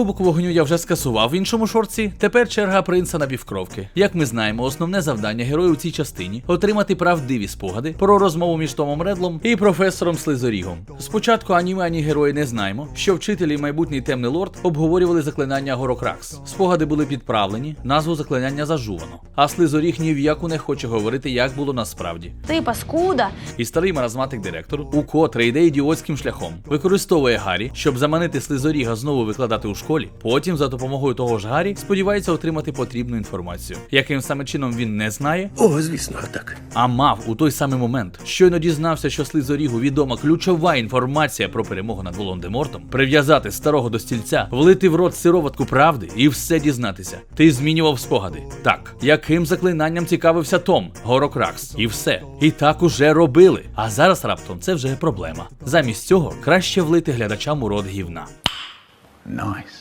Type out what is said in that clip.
Кубок вогню я вже скасував в іншому шорці. Тепер черга принца на півкровки. Як ми знаємо, основне завдання героїв у цій частині отримати правдиві спогади про розмову між Томом Редлом і професором Слизорігом. Спочатку ані ми, ані герої не знаємо, що вчителі і майбутній темний лорд обговорювали заклинання Горокракс. Спогади були підправлені, назву заклинання зажувано. А Слизоріг ні в яку не хоче говорити, як було насправді. Ти паскуда. І старий маразматик директор, укотре йде ідіотським шляхом, використовує Гаррі, щоб заманити слизоріга знову викладати у школі. Потім, за допомогою того ж Гаррі, сподівається отримати потрібну інформацію. Яким саме чином він не знає, О, звісно, так. а мав у той самий момент. Щойно дізнався, що слизорігу відома ключова інформація про перемогу над Волан-де-Мортом, прив'язати старого до стільця, влити в рот сироватку правди і все дізнатися. Ти змінював спогади. Так, яким заклинанням цікавився Том, Горокракс, і все. І так уже робили. А зараз раптом це вже проблема. Замість цього краще влити глядачам у рот гівна. Nice.